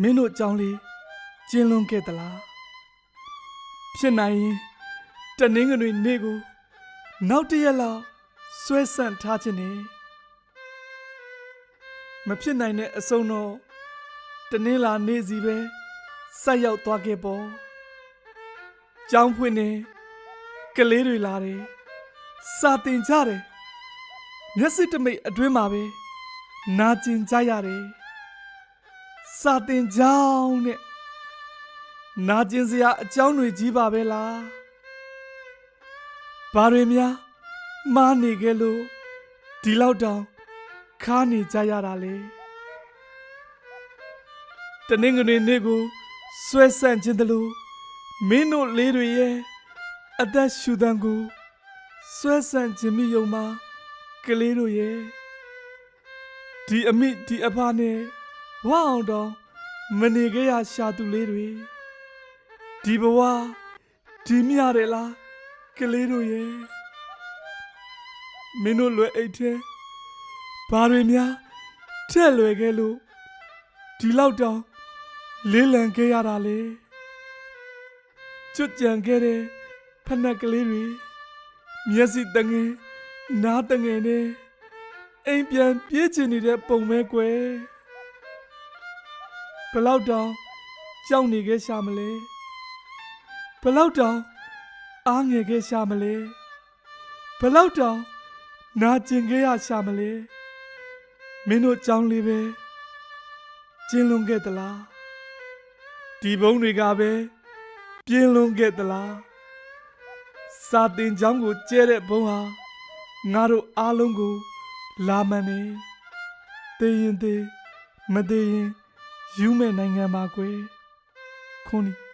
မင်းတို့အကြောင်းလေးကျင်းလွန်ခဲ့သလားဖြစ်နိုင်ရင်တနင်္ဂနွေနေ့ကိုနောက်တစ်ရက်လောက်ဆွဲဆန့်ထားခြင်းနဲ့မဖြစ်နိုင်တဲ့အဆုံးတော့တနင်္လာနေ့စီပဲဆက်ရောက်သွားခဲ့ပေါ့ကြောင်းဖွင့်နေကလေးတွေလာတယ်စာတင်ကြတယ်မျက်စိတမိတ်အတွင်းမှာပဲနာကျင်ကြရတယ် စာတင်ကြောင်းနဲ့နာကျင်စရာအကြောင်းတွေကြီးပါပဲလားဘာတွေများမားနေခဲ့လို့ဒီလောက်တောင်ခါနေကြရတာလေတနင်္ဂနွေနေ့ကိုဆွဲဆန့်ခြင်းတလို့မင်းတို့လေးတွေရဲ့အသက်ရှူတန်းကိုဆွဲဆန့်ခြင်းမိယုံမှာကလေးတို့ရဲ့ဒီအမိဒီအဖနဲ့ ဝအောင်တော့မနေခဲ့ရရှာသူလေးတွေဒီဘဝဒီမြရတယ်လားကလေးတို့ရဲ့မင်းတို့လွယ်အိတ်တဲ့ဘာတွေများထက်လွယ်ခဲ့လို့ဒီလောက်တောင်လေးလံခဲ့ရတာလေကျွတ်ကြံခဲ့တဲ့ဖက်နှက်ကလေးတွေမျက်စိတငယ်နားတငယ်နဲ့အိမ်ပြန်ပြေးချင်နေတဲ့ပုံမဲကွယ် ဘယ်လောက်တောင်ကြောက်နေခဲ့ရှာမလဲဘယ်လောက်တောင်အားငယ်ခဲ့ရှာမလဲဘယ်လောက်တောင်နာကျင်ခဲ့ရရှာမလဲမင်းတို့ကြောင်းလေးပဲကျင်းလွန်ခဲ့သလားဒီဘုံတွေကပဲပြင်းလွန်ခဲ့သလားစာတင်ကြောင်းကိုကျဲတဲ့ဘုံဟာငါတို့အားလုံးကိုလာမန်နေတေးရင်တေးမတေးရင် ယူမဲ့နိုင်ငံမှာကွယ်ခွန်းနီ